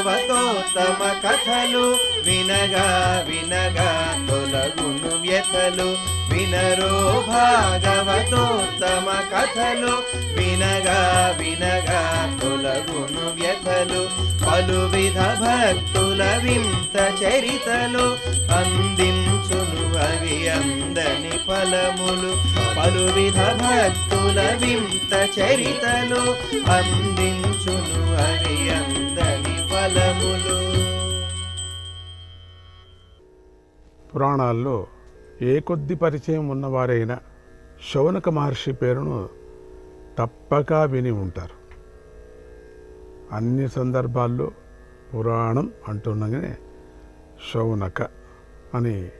భాగవతోత్తమ కథలు వినగా వినగా తొలగును వ్యథలు వినరో భాగవతోత్తమ కథలు వినగా వినగా తొలగును వ్యథలు పలు విధ భక్తుల వింత చరితలు అందించును అవి అందని ఫలములు. పలు విధ భక్తుల వింత చరితలు అందించును అవి అందని ఫలములు. పురాణాల్లో ఏ కొద్ది పరిచయం ఉన్నవారైనా శౌనక మహర్షి పేరును తప్పక విని ఉంటారు. అన్ని సందర్భాల్లో పురాణం అంటుండగానే శౌనక అని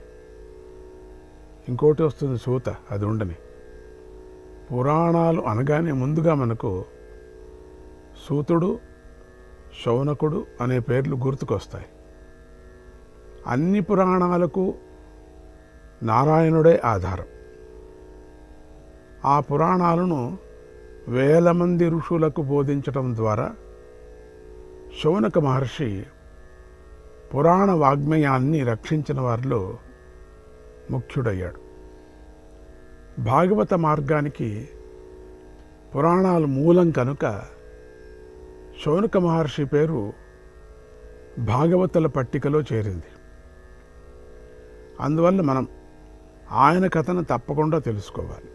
ఇంకోటి వస్తుంది సూత అది ఉండని. పురాణాలు అనగానే ముందుగా మనకు సూతుడు శౌనకుడు అనే పేర్లు గుర్తుకొస్తాయి. అన్ని పురాణాలకు నారాయణుడే ఆధారం. ఆ పురాణాలను వేల మంది ఋషులకు బోధించటం ద్వారా శౌనక మహర్షి పురాణ వాగ్మయాన్ని రక్షించిన వారిలో ముఖ్యుడయ్యాడు. భాగవత మార్గానికి పురాణాలు మూలం కనుక శౌనక మహర్షి పేరు భాగవతుల పట్టికలో చేరింది. అందువల్ల మనం ఆయన కథను తప్పకుండా తెలుసుకోవాలి.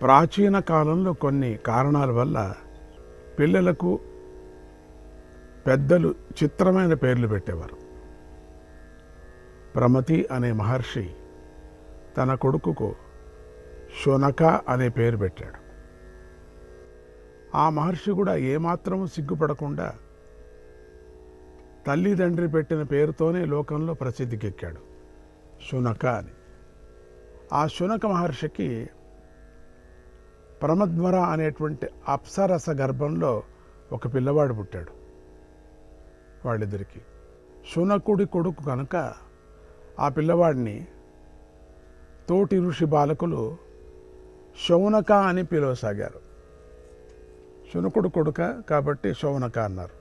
ప్రాచీన కాలంలో కొన్ని కారణాల వల్ల పిల్లలకు పెద్దలు చిత్రమైన పేర్లు పెట్టేవారు. ప్రమతి అనే మహర్షి తన కొడుకుకు శునక అనే పేరు పెట్టాడు. ఆ మహర్షి కూడా ఏమాత్రము సిగ్గుపడకుండా తల్లిదండ్రి పెట్టిన పేరుతోనే లోకంలో ప్రసిద్ధికెక్కాడు. శునక అని. ఆ శునక మహర్షికి ప్రమద్వర అనేటువంటి అప్సరస గర్భంలో ఒక పిల్లవాడు పుట్టాడు వాళ్ళిద్దరికి. శునకుడి కొడుకు కనుక ఆ పిల్లవాడిని తోటి ఋషి బాలకులు శౌనక అని పిలవసాగారు. శునకుడు కొడుక కాబట్టి శౌనక అన్నారు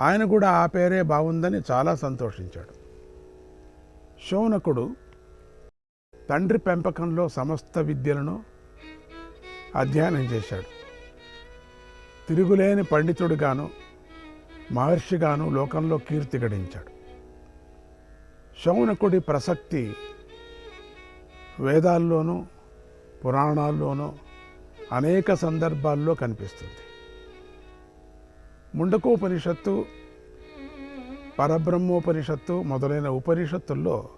ఆయన కూడా ఆ పేరే బాగుందని చాలా సంతోషించాడు. శౌనకుడు తండ్రి పెంపకంలో సమస్త విద్యలను అధ్యయనం చేశాడు. తిరుగులేని పండితుడిగాను మహర్షిగాను లోకంలో కీర్తి గడించాడు. శౌనకుడి ప్రసక్తి వేదాల్లోనూ పురాణాల్లోనూ అనేక సందర్భాల్లో కనిపిస్తుంది. ముండకోపనిషత్తు పరబ్రహ్మోపనిషత్తు మొదలైన ఉపనిషత్తుల్లో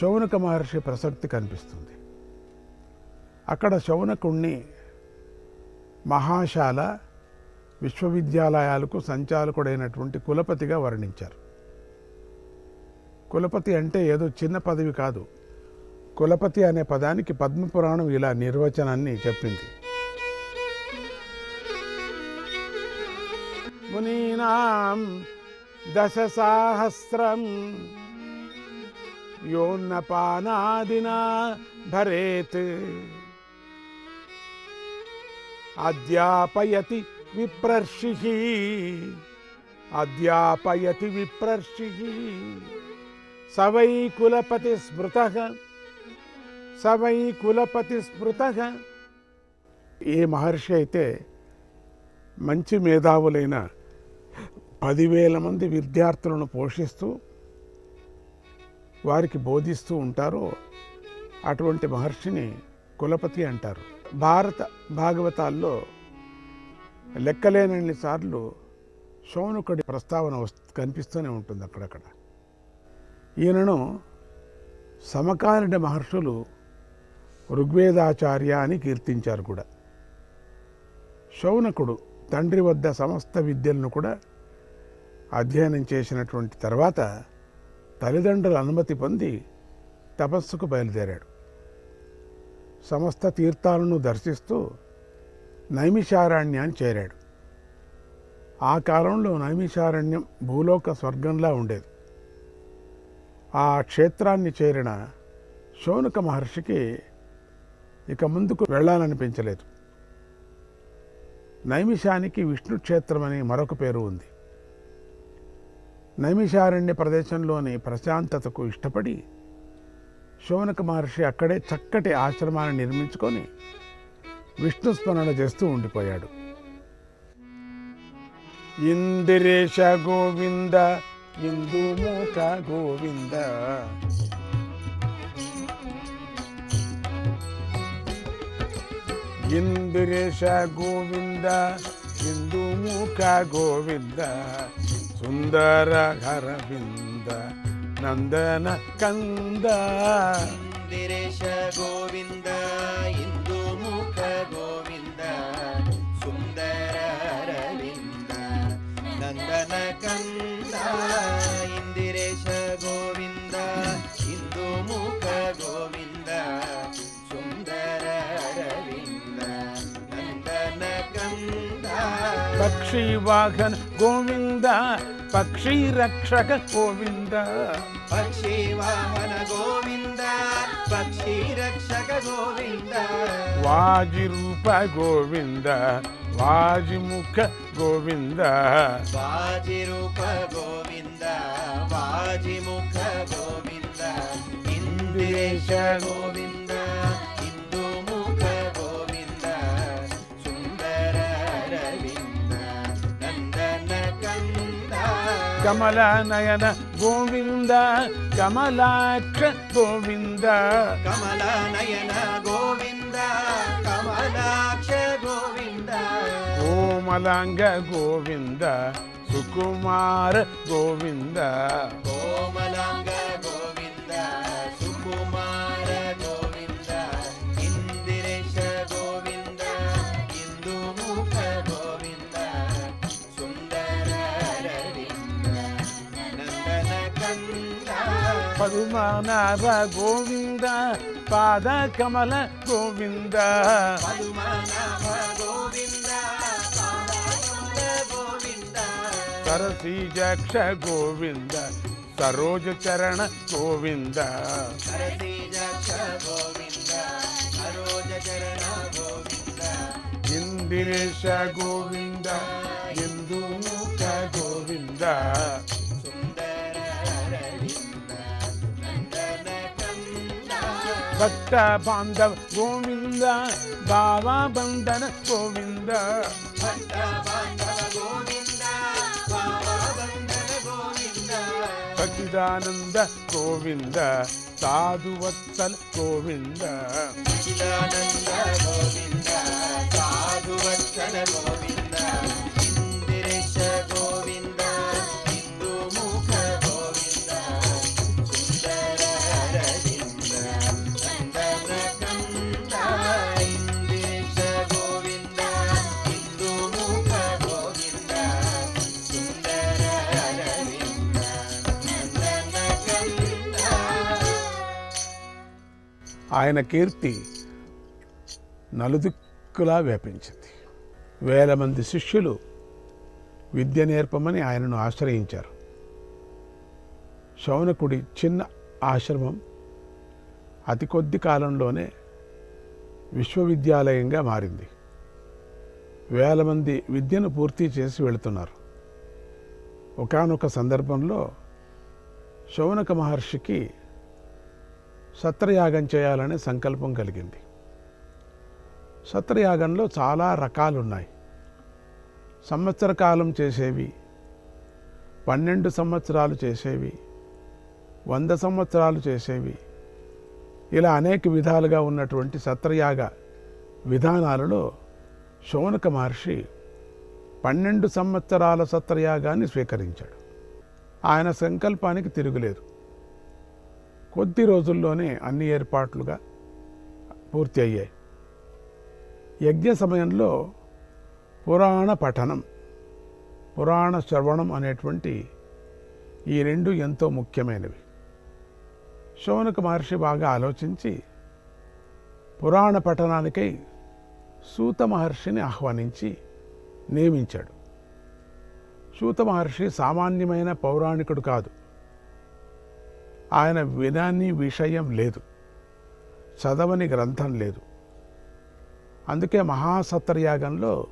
శౌనక మహర్షి ప్రసక్తి కనిపిస్తుంది. అక్కడ శౌనకుణ్ణి మహాశాల విశ్వవిద్యాలయాలకు సంచాలకుడైనటువంటి కులపతిగా వర్ణించారు. కులపతి అంటే ఏదో చిన్న పదవి కాదు. కులపతి అనే పదానికి పద్మపురాణం ఇలా నిర్వచనాన్ని చెప్పింది. మునీనాం దశ సాహస్రం యోన్నపానాదినా భరేత్ అధ్యాపయతి విప్రర్షి అధ్యాపయతి విప్రర్షి సవై కులపతి స్మృత సవై కులపతి స్మృత. ఏ మహర్షి అయితే మంచి మేధావులైన పదివేల మంది విద్యార్థులను పోషిస్తూ వారికి బోధిస్తూ ఉంటారో అటువంటి మహర్షిని కులపతి అంటారు. భారత భాగవతాల్లో లెక్కలేనన్ని సార్లు శౌనుకుడి ప్రస్తావన వస్తు కనిపిస్తూనే ఉంటుంది అక్కడక్కడ ఈయనను సమకాలీన మహర్షులు ఋగ్వేదాచార్య అని కీర్తించారు కూడా. శౌనకుడు తండ్రి వద్ద సమస్త విద్యలను కూడా అధ్యయనం చేసినటువంటి తర్వాత తల్లిదండ్రుల అనుమతి పొంది తపస్సుకు బయలుదేరాడు. సమస్త తీర్థాలను దర్శిస్తూ నైమిషారణ్యాన్ని చేరాడు. ఆ కాలంలో నైమిషారణ్యం భూలోక స్వర్గంలా ఉండేది. ఆ క్షేత్రాన్ని చేరిన శౌనక మహర్షికి ఇక ముందుకు వెళ్ళాలనిపించలేదు. నైమిషానికి విష్ణు క్షేత్రం అని మరొక పేరు ఉంది. నైమిషారణ్య ప్రదేశంలోని ప్రశాంతతకు ఇష్టపడి శౌనక మహర్షి అక్కడే చక్కటి ఆశ్రమాన్ని నిర్మించుకొని విష్ణు స్మరణ చేస్తూ ఉండిపోయాడు. ఇందిరేశ గోవింద ఇందుముఖ గోవింద. ఇందిరేశ గోవింద ఇందుముఖ గోవింద సుందర హరవింద నందన కంద ఇందిరేಶ గోవింద ఇందు పక్షి వాహన గోవింద పక్షి రక్షక గోవింద పక్షి వాహన గోవింద పక్షి రక్షక గోవింద వాజి రూప గోవింద వాజిముఖ గోవింద వాజిరూప గోవింద వాజిముఖ గోవింద ఇంద్రేశ కమల నయన గోవింద కమలాక్ష గోవింద కమల నయన గోవింద కమలాక్ష గోవింద కోమలాంగ గోవింద సుకుమార గోవింద కోమలాంగ పదుమానాభ గోవింద పాద కమల గోవింద పదుమనాభ గోవింద పాదాకమల గోవింద సరసీజక్ష గోవింద సరోజ భక్త బాంధవ గోవింద బావా బంధన గోవింద భక్త బాంధవ గోవింద బాబా బంధన గోవింద సచిదానంద గోవింద సాధువత్సల గోవింద చిదానంద గోవింద ఆయన కీర్తి నలుదిక్కులా వ్యాపించింది. వేల మంది శిష్యులు విద్య నేర్పమని ఆయనను ఆశ్రయించారు. శౌనకుడి చిన్న ఆశ్రమం అతి కొద్ది కాలంలోనే విశ్వవిద్యాలయంగా మారింది. వేల మంది విద్యను పూర్తి చేసి వెళుతున్నారు. ఒకానొక సందర్భంలో శౌనక మహర్షికి సత్రయాగం చేయాలనే సంకల్పం కలిగింది. సత్రయాగంలో చాలా రకాలున్నాయి. సంవత్సర కాలం చేసేవి పన్నెండు సంవత్సరాలు చేసేవి వంద సంవత్సరాలు చేసేవి. ఇలా అనేక విధాలుగా ఉన్నటువంటి సత్రయాగ విధానాలలో శౌనక మహర్షి పన్నెండు సంవత్సరాల సత్రయాగాన్ని స్వీకరించాడు. ఆయన సంకల్పానికి తిరుగులేదు. కొద్ది రోజుల్లోనే అన్ని ఏర్పాట్లుగా పూర్తి అయ్యాయి యజ్ఞ సమయంలో పురాణ పఠనం పురాణ శ్రవణం అనేటువంటి ఈ రెండు ఎంతో ముఖ్యమైనవి. శౌనక మహర్షి బాగా ఆలోచించి పురాణ పఠనానికై సూత మహర్షిని ఆహ్వానించి నియమించాడు. సూత మహర్షి సామాన్యమైన పౌరాణికుడు కాదు. ఆయన వినాని విషయం లేదు. చదవని గ్రంథం లేదు. అందుకే మహాసత్రయాగంలో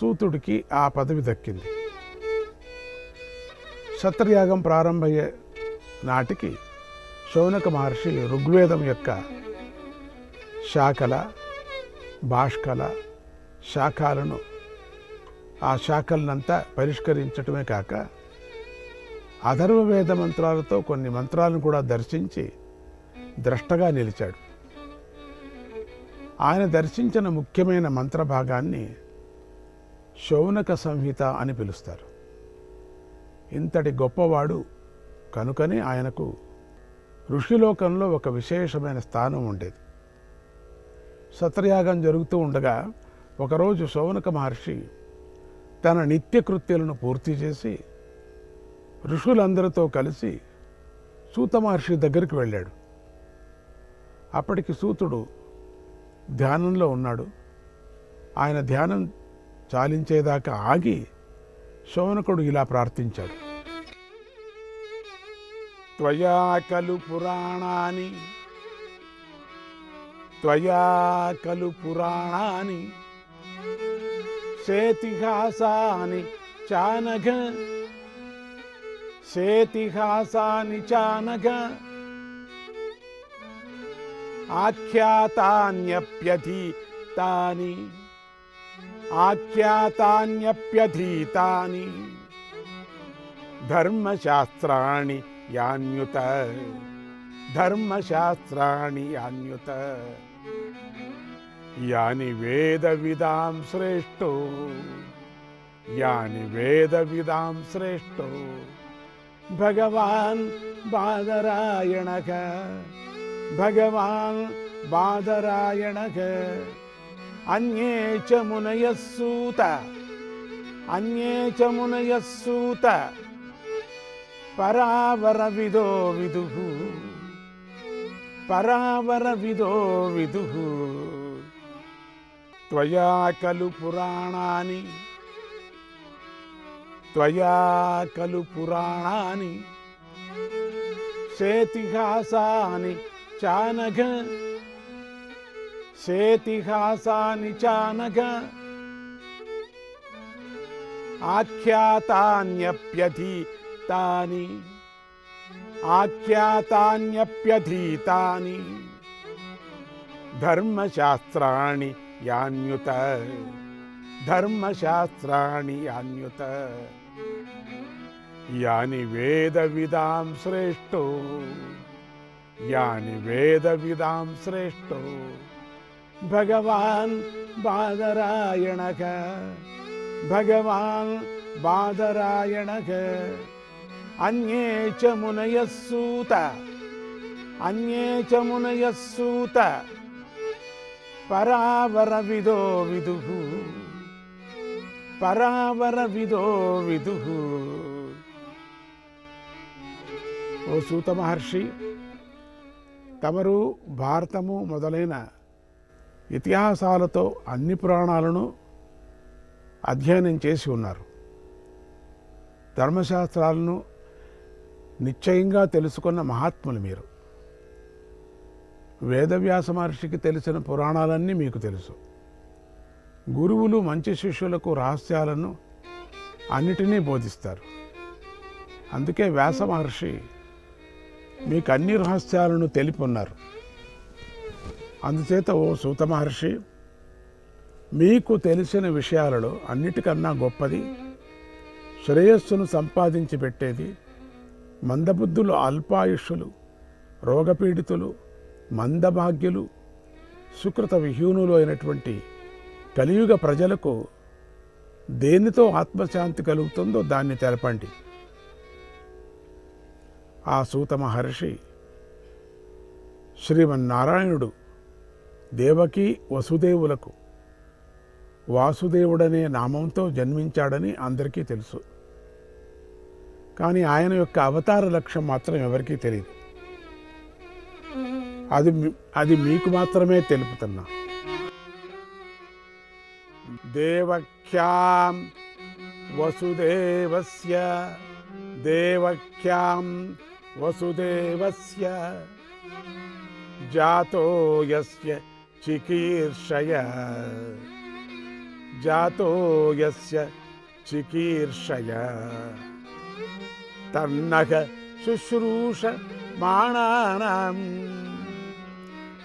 సూతుడికి ఆ పదవి దక్కింది. సత్రయాగం ప్రారంభమయ్యే నాటికి శౌనక మహర్షి ఋగ్వేదం యొక్క శాఖల భాష్కల శాఖలను ఆ శాఖలనంతా పరిష్కరించటమే కాక అధర్వ వేద మంత్రాలతో కొన్ని మంత్రాలను కూడా దర్శించి ద్రష్టగా నిలిచాడు. ఆయన దర్శించిన ముఖ్యమైన మంత్ర భాగాన్ని శౌనక సంహిత అని పిలుస్తారు. ఇంతటి గొప్పవాడు కనుకనే ఆయనకు ఋషిలోకంలో ఒక విశేషమైన స్థానం ఉండేది. సత్రయాగం జరుగుతూ ఉండగా ఒకరోజు శౌనక మహర్షి తన నిత్యకృత్యాలను పూర్తి చేసి ఋషులందరితో కలిసి సూత మహర్షి దగ్గరికి వెళ్ళాడు. అప్పటికి సూతుడు ధ్యానంలో ఉన్నాడు. ఆయన ధ్యానం చాలించేదాకా ఆగి శౌనకుడు ఇలా ప్రార్థించాడు. త్వయా కలు పురాణాని త్వయా కలు పురాణాని చేతిహాసాని చానఘ సేతిహాసాని చానఘ ఆఖ్యాతాన్యప్యధీతాని ఆఖ్యాతాన్యప్యధీతాని ధర్మశాస్త్రాణి యాన్యుత ధర్మశాస్త్రాణి యాన్యుత యాని వేద విదాం శ్రేష్టో యాని వేద విదాం శ్రేష్టో భగవాన్ బాదరాయణక భగవాన్ బాదరాయణక అన్యే చ మునయస్సూత అన్యే చ మునయస్సూత పరావర విదో విదు పరావర విదో విదు త్వయా ఖలు పురాణాని త్వయా కలు పురాణాని సేతిహాసాని చానఘ సేతిహాసాని చానఘ ఆఖ్యాతాన్యప్యధీతాని ఆఖ్యాతాన్యప్యధీతాని ధర్మశాస్త్రాణి యాన్యుత ధర్మశాస్త్రాణి యాన్యుత. యాని వేద విదాం శ్రేష్టో యాని వేద విదాం శ్రేష్టో భగవాన్ బాదరాయణక భగవాన్ బాదరాయణక అన్యే చ మునయస్సూత అన్యే చ మునయः సూత పరావరవిదో విదుః పరావరవిదో విదుః ఓ సూత మహర్షి తమరు భారతము మొదలైన ఇతిహాసాలతో అన్ని పురాణాలను అధ్యయనం చేసి ఉన్నారు. ధర్మశాస్త్రాలను నిశ్చయంగా తెలుసుకున్న మహాత్ములు మీరు. వేదవ్యాస మహర్షికి తెలిసిన పురాణాలన్నీ మీకు తెలుసు. గురువులు మంచి శిష్యులకు రహస్యాలను అన్నిటినీ బోధిస్తారు. అందుకే వ్యాస మహర్షి మీకు అన్ని రహస్యాలను తెలిపి ఉన్నారు. అందుచేత ఓ సూత మహర్షి మీకు తెలిసిన విషయాలలో అన్నిటికన్నా గొప్పది శ్రేయస్సును సంపాదించి పెట్టేది మందబుద్ధులు అల్పాయుష్యులు రోగపీడితులు మందభాగ్యులు సుకృత విహీనులు అయినటువంటి కలియుగ ప్రజలకు దేనితో ఆత్మశాంతి కలుగుతుందో దాన్ని తెలపండి. ఆ సూత మహర్షి. శ్రీమన్నారాయణుడు దేవకి వసుదేవులకు వాసుదేవుడనే నామంతో జన్మించాడని అందరికీ తెలుసు. కానీ ఆయన యొక్క అవతార లక్ష్యం మాత్రం ఎవరికీ తెలియదు అది అది మీకు మాత్రమే తెలుపుతున్నా. దేవఖ్యాం వసుదేవస్య దేవఖ్యాం వసుదేవస్య జాతో యస్య చికీర్షయ జాతో యస్య చికీర్షయ తన్నగ శుశ్రూష మాణానాం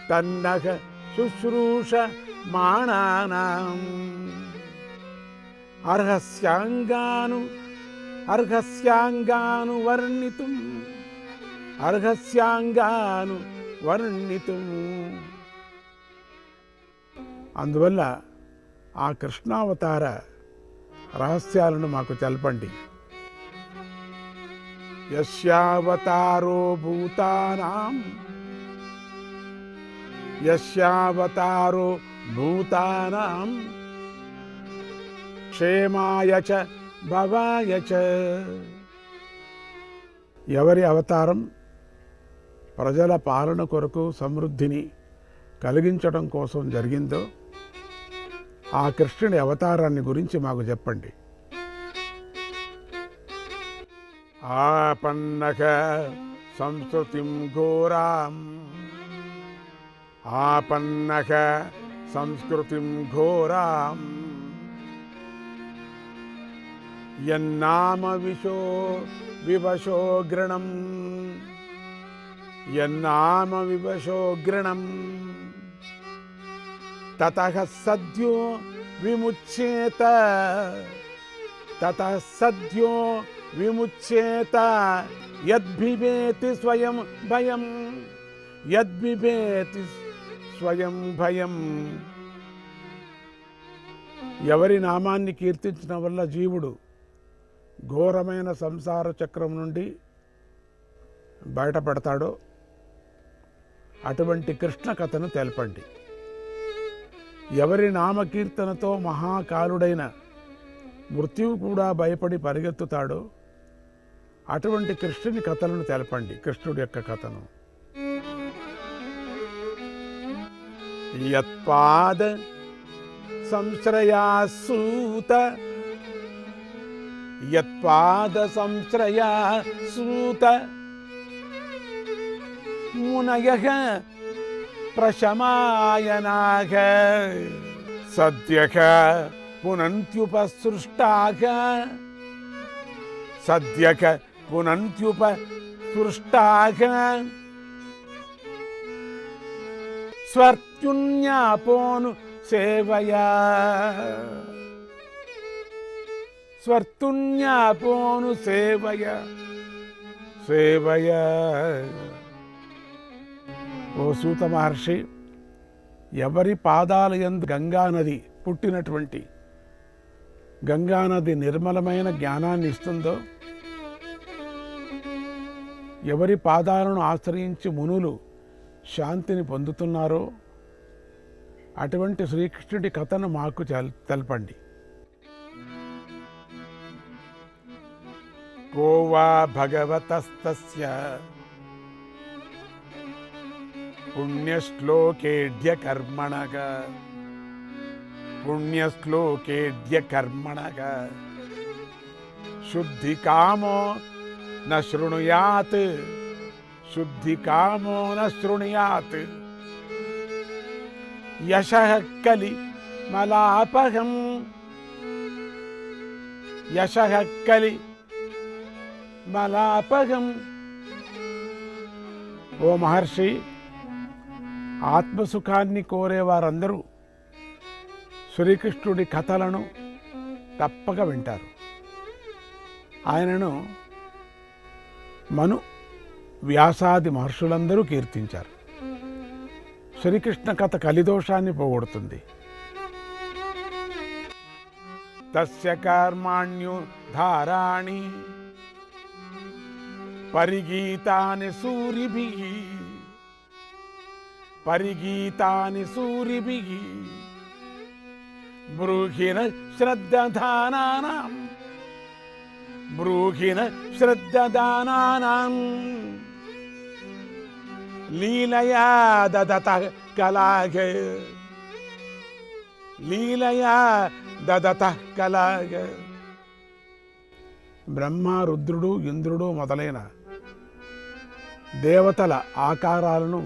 తన్నగ శుశ్రూష మాణానాం అర్హస్యాంగాను అర్హస్యాంగాను వర్ణితుం అర్హస్యాంగాను వర్ణితము. అందువల్ల ఆ కృష్ణావతార రహస్యాలను మాకు తెలపండి. యశ్యావతారో భూతానాం. యశ్యావతారో భూతానాం. క్షేమాయ చ భవాయ చ. ఎవరి అవతారం? ప్రజల పాలన కొరకు సమృద్ధిని కలిగించడం కోసం జరిగిందో ఆ కృష్ణుడి అవతారాన్ని గురించి మాకు చెప్పండి. ఆపన్నక సంస్కృతిం ఘోరాం. ఆపన్నక సంస్కృతిం ఘోరాం. యన్నామ విశో వివశో గృణం. యన్నామ వివశో గృణం తతః సద్యో విముచ్యేత తత సద్యో విముచ్యేత యద్భివేతి స్వయం భయం. యద్విభేతి స్వయం భయం. ఎవరి నామాన్ని కీర్తించడం వల్ల జీవుడు ఘోరమైన సంసార చక్రం నుండి బయటపడతాడో అటువంటి కృష్ణ కథను తెలపండి. ఎవరి నామకీర్తనతో మహాకాలుడైన మృత్యువు కూడా భయపడి పరిగెత్తుతాడో అటువంటి కృష్ణుని కథలను తెలపండి కృష్ణుడి యొక్క కథను. యత్పాద సంశ్రయాసూత యత్పాద సంశ్రయాసూత మునయ ప్రశమాయనాగ సద్యక పునంత్యుపసృష్టాగ సద్యక పునంత్యుపసృష్టాగ స్వర్త్యున్యాపోను సేవయా స్వర్తున్యాపోను సేవయ సేవయ ఓ సూత మహర్షి ఎవరి పాదాల ఎందు గంగానది పుట్టినటువంటి గంగానది నిర్మలమైన జ్ఞానాన్ని ఇస్తుందో ఎవరి పాదాలను ఆశ్రయించి మునులు శాంతిని పొందుతున్నారో అటువంటి శ్రీకృష్ణుడి కథను మాకు తెల్- తెలపండి. కోవా భగవతస్తస్య పుణ్యశ్లోకేడ్య కర్మణగ పుణ్యశ్లోకేడ్య కర్మణగ శుద్ధి కామో న శృణుయాత్ శుద్ధి కామో న శృణుయాత్ యశ కలి మలాపహం. యశ కలి మలాపహం. ఓ మహర్షి ఆత్మసుఖాన్ని కోరే వారందరూ శ్రీకృష్ణుడి కథలను తప్పక వింటారు. ఆయనను మను వ్యాసాది మహర్షులందరూ కీర్తించారు. శ్రీకృష్ణ కథ కలిదోషాన్ని పోగొడుతుంది. తస్య కర్మాణ్యు ధారాణి పరిగీతాని సూరిభి పరిగీతాని సూరిభి బ్రూహిణ శ్రద్ధదానానాం బ్రూహిణ శ్రద్ధదానానాం లీలయా దదత కలాఘ లీలయా దదత కలాగ బ్రహ్మ రుద్రుడు ఇంద్రుడు మొదలైన దేవతల ఆకారాలను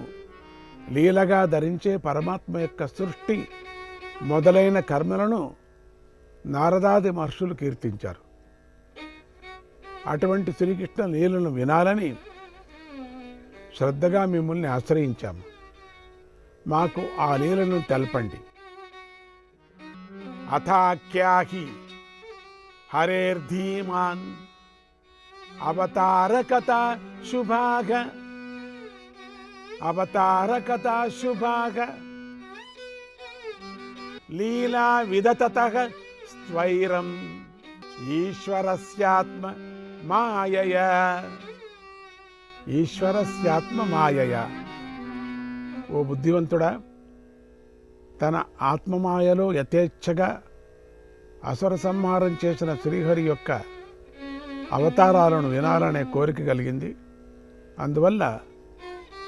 లీలగా ధరించే పరమాత్మ యొక్క సృష్టి మొదలైన కర్మలను నారదాది మహర్షులు కీర్తించారు. అటువంటి శ్రీకృష్ణ లీలను వినాలని శ్రద్ధగా మిమ్మల్ని ఆశ్రయించాము. మాకు ఆ లీలను తెలపండి. అథాఖ్యాహి హరేర్ధీమాన్ అవతారకత శుభాగ అవతారకత శుభాగ లీలా విదతత స్వైరం ఈశ్వరస్యాత్మ మాయయ. ఈశ్వరస్యాత్మ మాయయ. ఓ బుద్ధివంతుడా తన ఆత్మమాయలో యథేచ్ఛగా అసుర సంహారం చేసిన శ్రీహరి యొక్క అవతారాలను వినాలనే కోరిక కలిగింది. అందువల్ల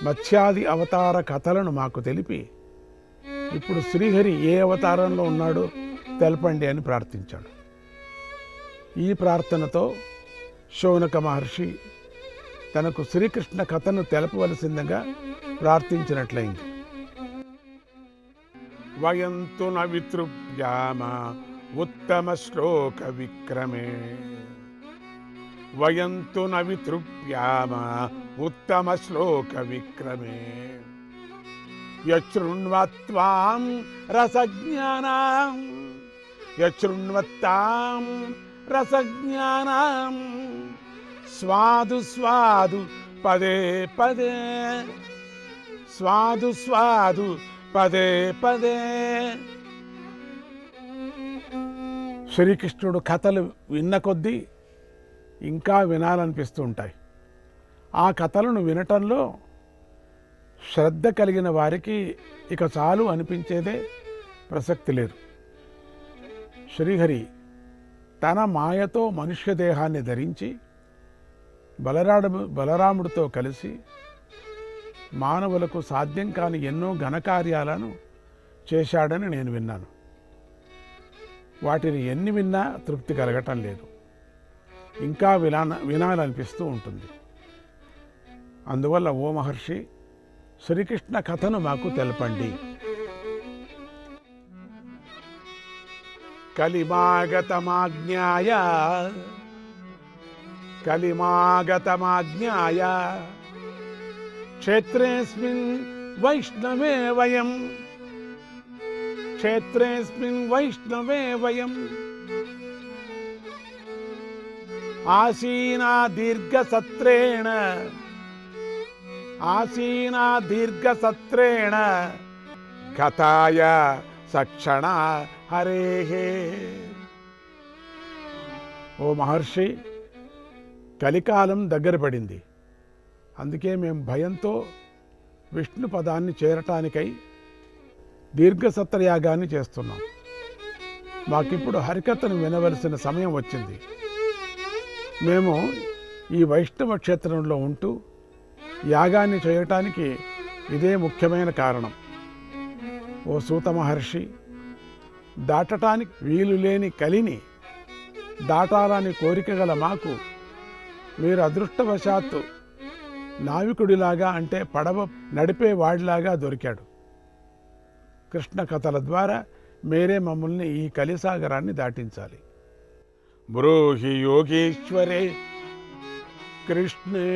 మత్స్యాది అవతార కథలను మాకు తెలిపి ఇప్పుడు శ్రీహరి ఏ అవతారంలో ఉన్నాడో తెలపండి అని ప్రార్థించాడు. ఈ ప్రార్థనతో శౌనక మహర్షి తనకు శ్రీకృష్ణ కథను తెలపవలసిందిగా ప్రార్థించినట్లయింది. వయంతు నవితృప్యామ ఉత్తమ శ్లోక విక్రమే. వయంతు నవితృప్యామ ఉత్తమ శ్లోక విక్రమే. యశృణ్వత్వాం రసజ్ఞానాం యశృణ్వత్తాం రసజ్ఞానాం. స్వాదు స్వాదు పదే పదే స్వాదు స్వాదు పదే పదే. శ్రీకృష్ణుడు కథలు విన్న కొద్దీ ఇంకా వినాలనిపిస్తూ ఉంటాయి ఆ కథలను వినటంలో శ్రద్ధ కలిగిన వారికి ఇక చాలు అనిపించేదే ప్రసక్తి లేదు. శ్రీహరి తన మాయతో మనుష్య దేహాన్ని ధరించి బలరాడు బలరాముడితో కలిసి మానవులకు సాధ్యం కాని ఎన్నో ఘనకార్యాలను చేశాడని నేను విన్నాను. వాటిని ఎన్ని విన్నా తృప్తి కలగటం లేదు. ఇంకా వినా వినాలనిపిస్తూ ఉంటుంది. అందువల్ల ఓ మహర్షి శ్రీకృష్ణ కథను మాకు తెలపండి. కలిమాగతమాజ్ఞాయ కలిమాగతమాజ్ఞాయ క్షేత్రేస్మిన్ వైష్ణవే వయం క్షేత్రేస్మిన్ వైష్ణవే వయం. ఆసీనా దీర్ఘసత్రేణ. ఆసీనా దీర్ఘసత్రేణ. కథాయ సక్షణ హరే. ఓ మహర్షి కలికాలం దగ్గర పడింది. అందుకే మేము భయంతో విష్ణు పదాన్ని చేరటానికై దీర్ఘసత్రయాగాన్ని చేస్తున్నాం. మాకిప్పుడు హరికథను వినవలసిన సమయం వచ్చింది. మేము ఈ వైష్ణవ క్షేత్రంలో ఉంటూ యాగాన్ని చేయటానికి ఇదే ముఖ్యమైన కారణం. ఓ సూత మహర్షి దాటటానికి వీలు లేని కలిని దాటాలని కోరిక గల మాకు మీరు అదృష్టవశాత్తు నావికుడిలాగా అంటే పడవ నడిపే వాడిలాగా దొరికాడు. కృష్ణ కథల ద్వారా మీరే మమ్మల్ని ఈ కలిసాగరాన్ని దాటించాలి. ब्रूहि योगीश्वरे कृष्णे।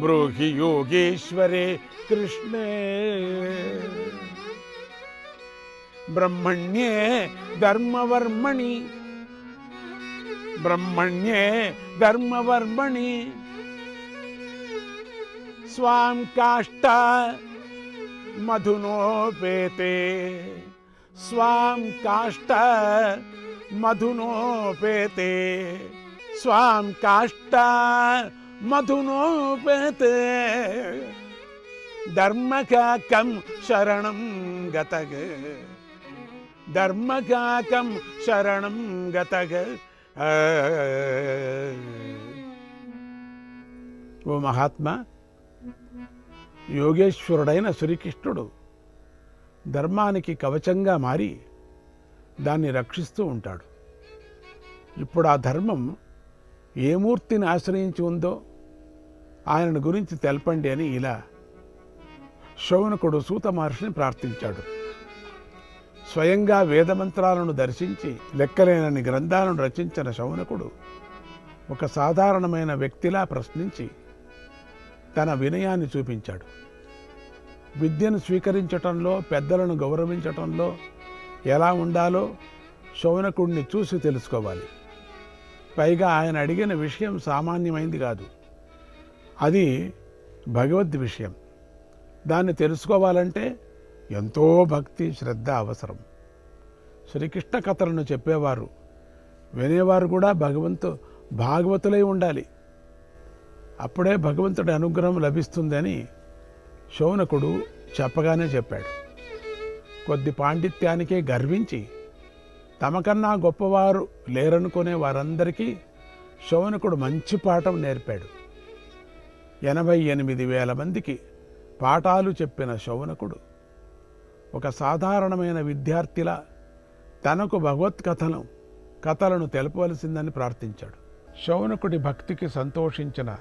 ब्रूहि योगीश्वरे कृष्णे। ब्रह्मण्ये धर्मवर्मणि ब्रह्मण्ये धर्मवर्मणि। स्वां काष्ठा मधुनोपेते। మధునోపేతే స్వాం కాష్ట మధునోపేతే. స్వాం కాష్ట మధునోపేతే. ధర్మకాకం శరణం గతగ. ధర్మకాకం శరణం గతగ. ఆ. ఓ మహాత్మా యోగేశ్వరుడైన శ్రీకృష్ణుడు ధర్మానికి కవచంగా మారి దాన్ని రక్షిస్తూ ఉంటాడు. ఇప్పుడు ఆ ధర్మం ఏ మూర్తిని ఆశ్రయించి ఉందో ఆయనను గురించి తెలపండి అని ఇలా శౌనకుడు సూత మహర్షిని ప్రార్థించాడు. స్వయంగా వేదమంత్రాలను దర్శించి లెక్కలేనని గ్రంథాలను రచించిన శౌనకుడు ఒక సాధారణమైన వ్యక్తిలా ప్రశ్నించి తన వినయాన్ని చూపించాడు. విద్యను స్వీకరించటంలో పెద్దలను గౌరవించటంలో ఎలా ఉండాలో శౌనకుడిని చూసి తెలుసుకోవాలి. పైగా ఆయన అడిగిన విషయం సామాన్యమైంది కాదు. అది భగవద్ విషయం. దాన్ని తెలుసుకోవాలంటే ఎంతో భక్తి శ్రద్ధ అవసరం. శ్రీకృష్ణ కథలను చెప్పేవారు. వినేవారు కూడా భగవంతు భాగవతులై ఉండాలి. అప్పుడే భగవంతుడి అనుగ్రహం లభిస్తుందని శౌనకుడు చెప్పగానే చెప్పాడు కొద్ది పాండిత్యానికే గర్వించి తమకన్నా గొప్పవారు లేరనుకునే వారందరికీ శౌనకుడు మంచి పాఠం నేర్పాడు. ఎనభై ఎనిమిది వేల మందికి పాఠాలు చెప్పిన శౌనకుడు ఒక సాధారణమైన విద్యార్థిలా తనకు భగవత్ కథను కథలను తెలపవలసిందని ప్రార్థించాడు. శౌనకుడి భక్తికి సంతోషించిన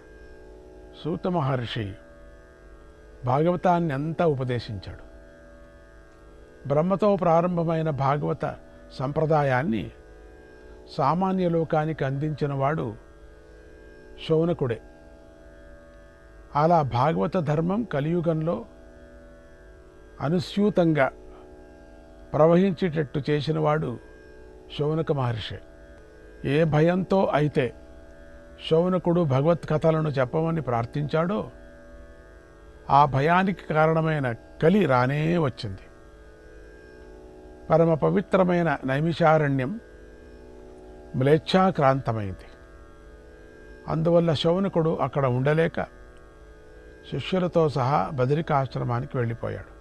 సూత మహర్షి భాగవతాన్ని అంతా ఉపదేశించాడు. బ్రహ్మతో ప్రారంభమైన భాగవత సంప్రదాయాన్ని సామాన్య లోకానికి అందించిన వాడు శౌనకుడే. అలా భాగవత ధర్మం కలియుగంలో అనుస్యూతంగా ప్రవహించేటట్టు చేసినవాడు శౌనక మహర్షి. ఏ భయంతో అయితే శౌనకుడు భగవత్ కథలను చెప్పమని ప్రార్థించాడో ఆ భయానికి కారణమైన కలి రానే వచ్చింది. పరమ పవిత్రమైన నైమిషారణ్యం మ్లేచ్ఛాక్రాంతమైంది. అందువల్ల శౌనకుడు అక్కడ ఉండలేక శిష్యులతో సహా బదరికాశ్రమానికి వెళ్ళిపోయాడు.